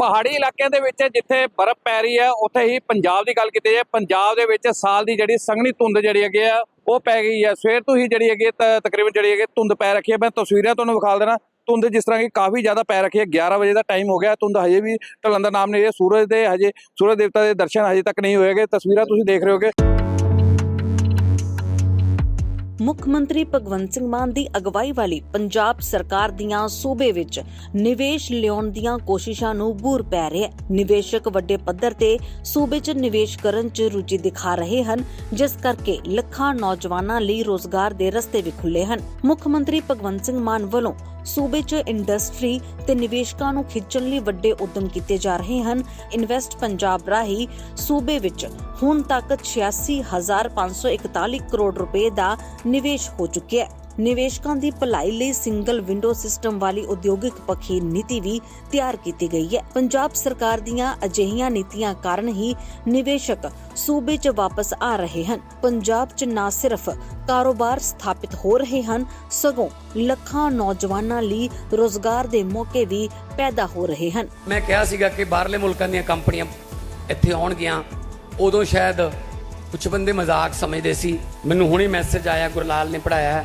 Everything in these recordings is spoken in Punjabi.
ਪਹਾੜੀ ਇਲਾਕਿਆਂ ਦੇ ਵਿੱਚ ਜਿੱਥੇ ਬਰਫ਼ ਪੈ ਰਹੀ ਹੈ, ਉੱਥੇ ਹੀ ਪੰਜਾਬ ਦੀ ਗੱਲ ਕੀਤੀ ਜਾਏ, ਪੰਜਾਬ ਦੇ ਵਿੱਚ ਸਾਲ ਦੀ ਜਿਹੜੀ ਸੰਘਣੀ ਧੁੰਦ ਜਿਹੜੀ ਹੈਗੀ ਆ, ਉਹ ਪੈ ਗਈ ਹੈ। ਸਵੇਰ ਤੋਂ ਹੀ ਜਿਹੜੀ ਹੈਗੀ ਹੈ ਤਕਰੀਬਨ ਜਿਹੜੀ ਹੈਗੀ ਧੁੰਦ ਪੈ ਰੱਖੀ ਹੈ। ਮੈਂ ਤਸਵੀਰਾਂ ਤੁਹਾਨੂੰ ਵਿਖਾ ਦੇਣਾ ਧੁੰਦ ਜਿਸ ਤਰ੍ਹਾਂ ਕਿ ਕਾਫੀ ਜ਼ਿਆਦਾ ਪੈ ਰੱਖੀ ਹੈ। 11 ਵਜੇ ਦਾ ਟਾਈਮ ਹੋ ਗਿਆ, ਧੁੰਦ ਹਜੇ ਵੀ ਢਲਣ ਦਾ ਨਾਮ ਨਹੀਂ ਹੈ। ਸੂਰਜ ਦੇ ਹਜੇ, ਸੂਰਜ ਦੇਵਤਾ ਦੇ ਦਰਸ਼ਨ ਹਜੇ ਤੱਕ ਨਹੀਂ ਹੋਏਗੇ ਤਸਵੀਰਾਂ ਤੁਸੀਂ ਦੇਖ ਰਹੇ ਹੋਗੇ। ਮੁੱਖ ਮੰਤਰੀ ਭਗਵੰਤ ਸਿੰਘ ਮਾਨ ਦੀ ਅਗਵਾਈ ਵਾਲੀ ਪੰਜਾਬ ਸਰਕਾਰ ਦੀਆਂ ਸੂਬੇ ਵਿੱਚ ਨਿਵੇਸ਼ ਲਿਆਉਣ ਦੀਆਂ ਕੋਸ਼ਿਸ਼ਾਂ ਨੂੰ ਬੂਰ ਪੈ ਰਿਹਾ ਹੈ। ਨਿਵੇਸ਼ਕ ਵੱਡੇ ਪੱਧਰ ਤੇ ਸੂਬੇ 'ਚ ਨਿਵੇਸ਼ ਕਰਨ 'ਚ ਰੁਚੀ ਦਿਖਾ ਰਹੇ ਹਨ, ਜਿਸ ਕਰਕੇ ਲੱਖਾਂ ਨੌਜਵਾਨਾਂ ਲਈ ਰੋਜ਼ਗਾਰ ਦੇ ਰਸਤੇ ਵੀ ਖੁੱਲੇ ਹਨ। ਮੁੱਖ ਮੰਤਰੀ ਭਗਵੰਤ ਸਿੰਘ ਮਾਨ ਵੱਲੋਂ ਸੂਬੇ 'ਚ ਇੰਡਸਟਰੀ ਤੇ ਨਿਵੇਸ਼ਕਾਂ ਨੂੰ ਖਿੱਚਣ ਲਈ ਵੱਡੇ ਉਦਮ ਕੀਤੇ ਜਾ ਰਹੇ ਹਨ। ਇਨਵੈਸਟ ਪੰਜਾਬ ਰਾਹੀਂ ਸੂਬੇ ਵਿੱਚ ਹੁਣ ਤੱਕ 86541 ਕਰੋੜ ਰੁਪਏ ਦਾ ਨਿਵੇਸ਼ ਹੋ ਚੁੱਕਿਆ ਹੈ। ਨਿਵੇਸ਼ਕਾਂ ਦੀ ਭਲਾਈ ਲਈ ਸਿੰਗਲ ਵਿੰਡੋ ਸਿਸਟਮ ਵਾਲੀ ਉਦਯੋਗਿਕ ਪੱਖੀ ਨੀਤੀ ਵੀ ਤਿਆਰ ਕੀਤੀ ਗਈ ਹੈ। ਪੰਜਾਬ ਸਰਕਾਰ ਦੀਆਂ ਅਜਿਹੀਆਂ ਨੀਤੀਆਂ ਕਾਰਨ ਹੀ ਨਿਵੇਸ਼ਕ ਸੂਬੇ 'ਚ ਵਾਪਸ ਆ ਰਹੇ ਹਨ। ਪੰਜਾਬ 'ਚ ਨਾ ਸਿਰਫ ਕਾਰੋਬਾਰ ਸਥਾਪਿਤ ਹੋ ਰਹੇ ਹਨ, ਸਗੋਂ ਲੱਖਾਂ ਨੌਜਵਾਨਾਂ ਲਈ ਰੋਜ਼ਗਾਰ ਦੇ ਮੌਕੇ ਵੀ ਪੈਦਾ ਹੋ ਰਹੇ ਹਨ। ਮੈਂ ਕਿਹਾ ਸੀਗਾ ਕਿ ਬਾਹਰਲੇ ਮੁਲਕਾਂ ਦੀਆਂ ਕੰਪਨੀਆਂ ਇੱਥੇ ਆਉਣਗੀਆਂ ਉਦੋਂ ਸ਼ਾਇਦ ਕੁਝ ਬੰਦੇ ਮਜ਼ਾਕ ਸਮਝਦੇ ਸੀ। ਮੈਨੂੰ ਹੁਣੇ ਮੈਸੇਜ ਆਇਆ, ਗੁਰਲਾਲ ਨੇ ਪੜਾਇਆ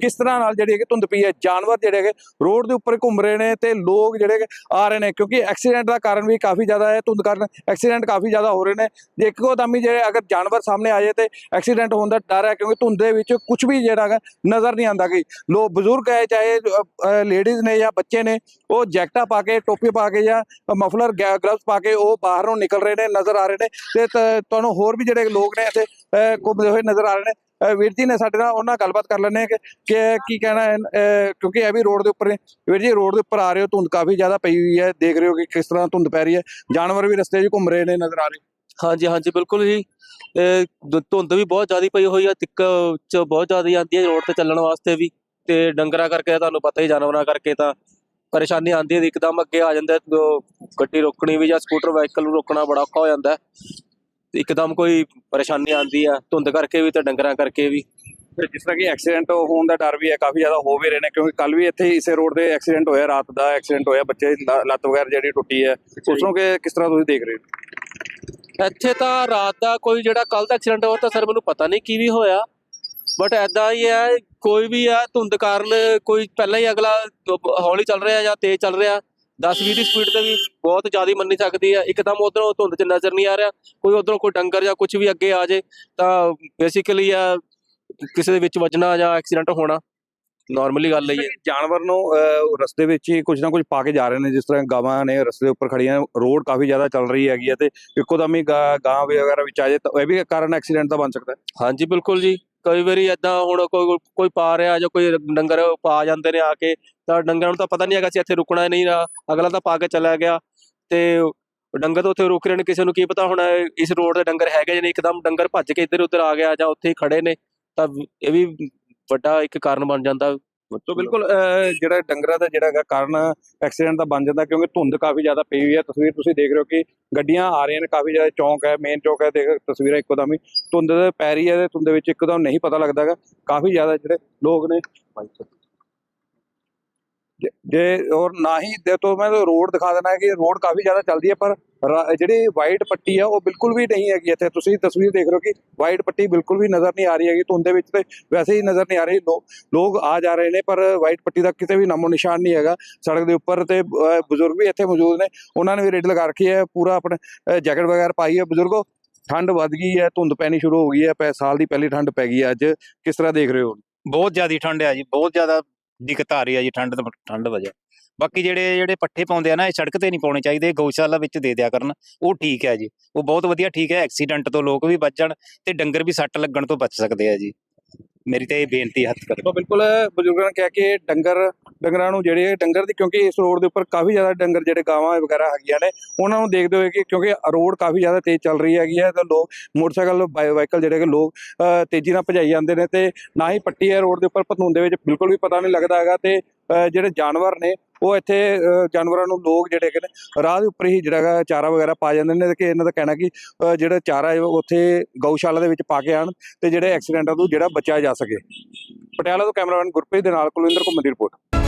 ਕਿਸ ਤਰ੍ਹਾਂ ਨਾਲ ਜਿਹੜੀ ਹੈਗੀ ਧੁੰਦ ਪਈ ਹੈ ਜਾਨਵਰ ਜਿਹੜੇ ਹੈਗੇ ਰੋਡ ਦੇ ਉੱਪਰ ਘੁੰਮ ਰਹੇ ਨੇ ਤੇ ਲੋਕ ਜਿਹੜੇ ਆ ਰਹੇ ਨੇ ਕਿਉਂਕਿ ਐਕਸੀਡੈਂਟ ਦਾ ਕਾਰਨ ਵੀ ਕਾਫੀ ਜ਼ਿਆਦਾ ਹੈ ਧੁੰਦ ਕਾਰਨ ਐਕਸੀਡੈਂਟ ਕਾਫੀ ਜ਼ਿਆਦਾ ਹੋ ਰਹੇ ਨੇ। ਜੇ ਇੱਕੋ ਦਮ ਜਿਹੜੇ ਅਗਰ ਜਾਨਵਰ ਸਾਹਮਣੇ ਆ ਜਾਏ ਤੇ ਐਕਸੀਡੈਂਟ ਹੋਣ ਦਾ ਡਰ ਹੈ ਕਿਉਂਕਿ ਧੁੰਦ ਦੇ ਵਿੱਚ ਕੁਝ ਵੀ ਜਿਹੜਾ ਹੈਗਾ ਨਜ਼ਰ ਨਹੀਂ ਆਉਂਦਾ ਕਿ ਲੋ ਬਜ਼ੁਰਗ ਹੈ ਚਾਹੇ ਲੇਡੀਜ਼ ਨੇ ਜਾਂ ਬੱਚੇ ਨੇ ਉਹ ਜੈਕਟਾਂ ਪਾ ਕੇ ਟੋਪੀ ਪਾ ਕੇ ਜਾਂ ਮਫਲਰ ਗਲਵਸ ਪਾ ਕੇ ਉਹ ਬਾਹਰੋਂ ਨਿਕਲ ਰਹੇ ਨੇ ਨਜ਼ਰ ਆ ਰਹੇ ਨੇ। ਤੇ ਤੁਹਾਨੂੰ ਹੋਰ ਵੀ ਜਿਹੜੇ ਲੋਕ ਨੇ ਇੱਥੇ ਅਹ, ਘੁੰਮਦੇ ਹੋਏ ਨਜ਼ਰ ਆ ਰਹੇ ਨੇ। ਵੀਰ ਜੀ ਨੇ ਸਾਡੇ ਨਾਲ ਉਹਨਾਂ ਨਾਲ ਗੱਲਬਾਤ ਕਰ ਲੈਣੇ ਕਿ ਕਿ ਕੀ ਕਹਿਣਾ ਹੈ ਕਿਉਂਕਿ ਇਹ ਵੀ ਰੋਡ ਦੇ ਉੱਪਰ ਨੇ। ਵੀਰ ਜੀ, ਰੋਡ ਦੇ ਉੱਪਰ ਆ ਰਹੇ ਹੋ, ਧੁੰਦ ਕਾਫੀ ਜ਼ਿਆਦਾ ਪਈ ਹੋਈ ਹੈ। ਦੇਖ ਰਹੇ ਹੋ ਕਿ ਕਿਸ ਤਰ੍ਹਾਂ ਧੁੰਦ ਪੈ ਰਹੀ ਹੈ। ਜਾਨਵਰ ਵੀ ਰਸਤੇ 'ਚ ਘੁੰਮ ਰਹੇ ਨੇ, ਨਜ਼ਰ ਆ ਰਹੇ ਹਾਂਜੀ ਹਾਂਜੀ, ਬਿਲਕੁਲ ਜੀ। ਧੁੰਦ ਵੀ ਬਹੁਤ ਜ਼ਿਆਦਾ ਪਈ ਹੋਈ ਹੈ। ਤਿੱਕ ਚ ਬਹੁਤ ਜ਼ਿਆਦਾ ਆਉਂਦੀ ਹੈ ਰੋਡ ਤੇ ਚੱਲਣ ਵਾਸਤੇ ਵੀ। ਤੇ ਡੰਗਰਾਂ ਕਰਕੇ ਤੁਹਾਨੂੰ ਪਤਾ ਹੀ, ਜਾਨਵਰਾਂ ਕਰਕੇ ਤਾਂ ਪਰੇਸ਼ਾਨੀ ਆਉਂਦੀ ਹੈ। ਇੱਕਦਮ ਅੱਗੇ ਆ ਜਾਂਦਾ ਗੱਡੀ ਰੋਕਣੀ ਵੀ ਜਾਂ ਸਕੂਟਰ, ਵਾਹੀਕਲ ਨੂੰ ਰੋਕਣਾ ਬੜਾ ਔਖਾ ਹੋ ਜਾਂਦਾ ਹੈ। ਇੱਕਦਮ ਕੋਈ ਪਰੇਸ਼ਾਨੀ ਆਉਂਦੀ ਆ ਧੁੰਦ ਕਰਕੇ ਵੀ ਤੇ ਡੰਗਰਾਂ ਕਰਕੇ ਵੀ। ਤੇ ਜਿਸ ਤਰ੍ਹਾਂ ਕਿ ਐਕਸੀਡੈਂਟ ਹੋਣ ਦਾ ਡਰ ਵੀ ਹੈ ਕਾਫੀ ਜ਼ਿਆਦਾ ਹੋ ਵੀ ਰਹੇ ਨੇ ਕਿਉਂਕਿ ਕੱਲ ਵੀ ਇੱਥੇ ਇਸੇ ਰੋਡ ਤੇ ਐਕਸੀਡੈਂਟ ਹੋਇਆ ਰਾਤ ਦਾ ਐਕਸੀਡੈਂਟ ਹੋਇਆ ਬੱਚੇ ਦੀ ਲ- ਲੱਤ ਵਗੈਰਾ ਜਿਹੜੀ ਟੁੱਟੀ ਹੈ। ਉਸ ਨੂੰ ਕਿ ਕਿਸ ਤਰ੍ਹਾਂ ਤੁਸੀਂ ਦੇਖ ਰਹੇ ਹੋ? ਇੱਥੇ ਤਾਂ ਰਾਤ ਦਾ ਕੋਈ ਜਿਹੜਾ ਕੱਲ ਦਾ ਐਕਸੀਡੈਂਟ ਹੋਇਆ ਤਾਂ ਸਰ ਮੈਨੂੰ ਪਤਾ ਨਹੀਂ ਕੀ ਵੀ ਹੋਇਆ। ਬਟ ਐਦਾਂ ਹੀ ਹੈ ਕੋਈ ਵੀ ਹੈ ਧੁੰਦ ਕਾਰਨ ਕੋਈ ਪਹਿਲਾਂ ਹੀ ਅਗਲਾ ਹੌਲੀ ਚੱਲ ਰਿਹਾ ਜਾਂ ਤੇਜ਼ ਚੱਲ ਰਿਹਾ। 10 20 ਦੀ ਸਪੀਡ ਤੇ ਵੀ ਬਹੁਤ ਜ਼ਿਆਦਾ ਮੰਨੀ ਸਕਦੀ ਹੈ ਇੱਕਦਮ ਉਧਰੋਂ ਧੁੰਦ ਚ ਨਜ਼ਰ ਨਹੀਂ ਆ ਰਿਹਾ। ਕੋਈ ਉਧਰੋਂ ਕੋਈ ਡੰਗਰ ਜਾਂ ਕੁਝ ਵੀ ਅੱਗੇ ਆ ਜੇ ਤਾਂ ਬੇਸਿਕਲੀ ਆ ਕਿਸੇ ਦੇ ਵਿੱਚ ਵੱਜਣਾ ਜਾਂ ਐਕਸੀਡੈਂਟ ਹੋਣਾ ਨਾਰਮਲੀ ਗੱਲ ਹੀ। ਜਾਨਵਰ ਨੂੰ ਰਸਤੇ ਵਿੱਚ ਹੀ ਕੁਝ ਨਾ ਕੁਝ ਪਾ ਕੇ ਜਾ ਰਹੇ ਨੇ ਜਿਸ ਤਰ੍ਹਾਂ ਗਾਵਾਂ ਨੇ ਰਸਤੇ ਉੱਪਰ ਖੜੀਆਂ ਰੋਡ ਕਾਫੀ ਜ਼ਿਆਦਾ ਚੱਲ ਰਹੀ ਹੈਗੀ ਹੈ ਤੇ ਇੱਕੋ ਦਮ ਹੀ ਗਾਂ ਵਗੈਰਾ ਵਿੱਚ ਆ ਜਾਏ ਤਾਂ ਇਹ ਵੀ ਕਾਰਨ ਐਕਸੀਡੈਂਟ ਦਾ ਬਣ ਸਕਦਾ ਹੈ। ਹਾਂਜੀ ਬਿਲਕੁਲ ਜੀ। ਕਈ ਵਾਰੀ ਐਦਾਂ ਹੁਣ ਕੋਈ ਕੋਈ ਪਾ ਰਿਹਾ ਜਾਂ ਕੋਈ ਡੰਗਰ ਪਾ ਜਾਂਦੇ ਨੇ ਆ ਕੇ ਤਾਂ ਡੰਗਰਾਂ ਨੂੰ ਤਾਂ ਪਤਾ ਨਹੀਂ ਹੈਗਾ ਸੀ ਇੱਥੇ ਰੁਕਣਾ ਨਹੀਂ ਨਾ ਅਗਲਾ ਤਾਂ ਪਾ ਕੇ ਚਲਾ ਗਿਆ। ਤੇ ਡੰਗਰ ਤਾਂ ਉੱਥੇ ਰੁਕ ਰਹੇ ਨੇ, ਕਿਸੇ ਨੂੰ ਕੀ ਪਤਾ ਹੁਣ ਇਸ ਰੋਡ ਤੇ ਡੰਗਰ ਹੈਗੇ ਜਾਂ ਨਹੀਂ, ਇੱਕਦਮ ਡੰਗਰ ਭੱਜ ਕੇ ਇੱਧਰ ਉੱਧਰ ਆ ਗਿਆ ਜਾਂ ਉੱਥੇ ਹੀ ਖੜੇ ਨੇ, ਤਾਂ ਇਹ ਵੀ ਵੱਡਾ ਇੱਕ ਕਾਰਨ ਬਣ ਜਾਂਦਾ। ਸੋ ਬਿਲਕੁਲ ਜਿਹੜਾ ਡੰਗਰਾਂ ਦਾ ਜਿਹੜਾ ਹੈਗਾ ਕਾਰਨ ਐਕਸੀਡੈਂਟ ਦਾ ਬਣ ਜਾਂਦਾ ਕਿਉਂਕਿ ਧੁੰਦ ਕਾਫੀ ਜ਼ਿਆਦਾ ਪਈ ਹੋਈ ਹੈ। ਤਸਵੀਰ ਤੁਸੀਂ ਦੇਖ ਰਹੇ ਹੋ ਕਿ ਗੱਡੀਆਂ ਆ ਰਹੀਆਂ ਨੇ, ਕਾਫੀ ਜ਼ਿਆਦਾ ਚੌਂਕ ਹੈ ਮੇਨ ਚੌਂਕ ਹੈ, ਦੇਖ ਤਸਵੀਰਾਂ ਇੱਕੋ ਦਮ ਹੀ। ਧੁੰਦ ਪੈ ਰਹੀ ਹੈ ਤੇ ਧੁੰਦ ਵਿੱਚ ਇੱਕਦਮ ਨਹੀਂ ਪਤਾ ਲੱਗਦਾ ਹੈਗਾ। ਕਾਫੀ ਜ਼ਿਆਦਾ ਜਿਹੜੇ ਲੋਕ ਨੇ ਜੇ- ਔਰ ਨਾ ਹੀ ਦੇ ਤੋਂ ਮੈਂ ਰੋਡ ਦਿਖਾ ਦੇਣਾ ਕਿ ਰੋਡ ਕਾਫੀ ਜ਼ਿਆਦਾ ਚੱਲਦੀ ਹੈ, ਪਰ ਜਿਹੜੀ ਵਾਈਟ ਪੱਟੀ ਆ, ਉਹ ਬਿਲਕੁਲ ਵੀ ਨਹੀਂ ਹੈਗੀ ਇੱਥੇ। ਤੁਸੀਂ ਤਸਵੀਰ ਦੇਖ ਰਹੇ ਹੋ ਕਿ ਵਾਈਟ ਪੱਟੀ ਬਿਲਕੁਲ ਵੀ ਨਜ਼ਰ ਨਹੀਂ ਆ ਰਹੀ ਹੈਗੀ, ਧੁੰਦ ਦੇ ਵਿੱਚ ਤੇ ਵੈਸੇ ਹੀ ਨਜ਼ਰ ਨਹੀਂ ਆ ਰਹੀ। ਲੋਕ ਆ ਜਾ ਰਹੇ ਨੇ, ਪਰ ਵਾਈਟ ਪੱਟੀ ਦਾ ਕਿਤੇ ਵੀ ਨਾਮੋ ਨਿਸ਼ਾਨ ਨਹੀਂ ਹੈਗਾ। ਸੜਕ ਦੇ ਉੱਪਰ ਤੇ ਬਜ਼ੁਰਗ ਵੀ ਇੱਥੇ ਮੌਜੂਦ ਨੇ। ਉਹਨਾਂ ਨੇ ਵੀ ਰੇਡ ਲਗਾ ਰੱਖੀ ਹੈ, ਪੂਰਾ ਆਪਣੇ ਜੈਕਟ ਵਗੈਰਾ ਪਾਈ ਹੈ। ਬਜ਼ੁਰਗੋ, ਠੰਡ ਵੱਧ ਗਈ ਹੈ, ਧੁੰਦ ਪੈਣੀ ਸ਼ੁਰੂ ਹੋ ਗਈ ਹੈ, ਪੈ, ਸਾਲ ਦੀ ਪਹਿਲੀ ਠੰਡ ਪੈ ਗਈ ਹੈ ਅੱਜ। ਕਿਸ ਤਰ੍ਹਾਂ ਦੇਖ ਰਹੇ ਹੋ? ਬਹੁਤ ਜ਼ਿਆਦਾ ਠੰਡ ਹੈ ਜੀ, ਬਹੁਤ ਜ਼ਿਆਦਾ ਦਿੱਕਤ ਆ ਰਹੀ ਹੈ ਜੀ, ਠੰਡ ਤੋਂ ਠੰਡ ਵਜ੍ਹਾ ਬਾਕੀ ਜਿਹੜੇ ਜਿਹੜੇ ਪੱਠੇ ਪਾਉਂਦੇ ਆ ਨਾ, ਇਹ ਸੜਕ ਤੇ ਨਹੀਂ ਪਾਉਣੇ ਚਾਹੀਦੇ ਗਊਸ਼ਾਲਾ ਵਿੱਚ ਦੇ ਦਿਆ ਕਰਨ। ਉਹ ਠੀਕ ਹੈ ਜੀ। ਉਹ ਬਹੁਤ ਵਧੀਆ ਠੀਕ ਹੈ, ਐਕਸੀਡੈਂਟ ਤੋਂ ਲੋਕ ਵੀ ਬਚਣ ਤੇ ਡੰਗਰ ਵੀ ਸੱਟ ਲੱਗਣ ਤੋਂ ਬਚ ਸਕਦੇ ਆ ਜੀ। ਮੇਰੀ ਤਾਂ ਇਹ ਬੇਨਤੀ ਹੱਥ ਕਰ ਤਾਂ ਬਿਲਕੁਲ ਬਜ਼ੁਰਗਾਂ ਨੇ ਕਿਹਾ ਕਿ ਡੰਗਰ, ਡੰਗਰਾਂ ਨੂੰ ਜਿਹੜੇ ਡੰਗਰ ਦੀ, ਕਿਉਂਕਿ ਇਸ ਰੋਡ ਦੇ ਉੱਪਰ ਕਾਫੀ ਜ਼ਿਆਦਾ ਡੰਗਰ ਜਿਹੜੇ ਗਾਵਾਂ ਵਗੈਰਾ ਹੈਗੀਆਂ ਨੇ, ਉਹਨਾਂ ਨੂੰ ਦੇਖਦੇ ਹੋਏ ਕਿ ਕਿਉਂਕਿ ਰੋਡ ਕਾਫੀ ਜ਼ਿਆਦਾ ਤੇਜ਼ ਚੱਲ ਰਹੀ ਹੈਗੀ ਹੈ ਤਾਂ ਲੋਕ ਮੋਟਰਸਾਈਕਲ ਬਾਈਵਾਈਕਲ ਜਿਹੜੇ ਕਿ ਲੋਕ ਤੇਜ਼ੀ ਨਾਲ ਭਜਾਈ ਜਾਂਦੇ ਨੇ ਤੇ ਨਾ ਹੀ ਪੱਟੀ ਹੈ ਰੋਡ ਦੇ ਉੱਪਰ ਪਤਨੂਨ ਦੇ ਵਿੱਚ ਬਿਲਕੁਲ ਵੀ ਪਤਾ ਨਹੀਂ ਲੱਗਦਾ ਹੈਗਾ ਤੇ ਜਿਹੜੇ ਜਾਨਵਰ ਨੇ ਉਹ ਇੱਥੇ ਜਾਨਵਰਾਂ ਨੂੰ ਲੋਕ ਜਿਹੜੇ ਹੈਗੇ ਨੇ, ਰਾਹ ਦੇ ਉੱਪਰ ਹੀ ਜਿਹੜਾ ਹੈਗਾ ਚਾਰਾ ਵਗੈਰਾ ਪਾ ਜਾਂਦੇ ਨੇ ਕਿ ਇਹਨਾਂ ਦਾ ਕਹਿਣਾ ਕਿ ਜਿਹੜਾ ਚਾਰਾ ਹੈ ਉਹ ਉੱਥੇ ਗਊਸ਼ਾਲਾ ਦੇ ਵਿੱਚ ਪਾ ਕੇ ਆਣ ਤੇ ਜਿਹੜੇ ਐਕਸੀਡੈਂਟਾਂ ਤੋਂ ਜਿਹੜਾ ਬਚਾਇਆ ਜਾ ਸਕੇ। ਪਟਿਆਲਾ ਤੋਂ ਕੈਮਰਾਮੈਨ ਗੁਰਪ੍ਰੀਤ ਦੇ ਨਾਲ ਕੁਲਵਿੰਦਰ ਘੁੰਮਣ ਦੀ ਰਿਪੋਰਟ।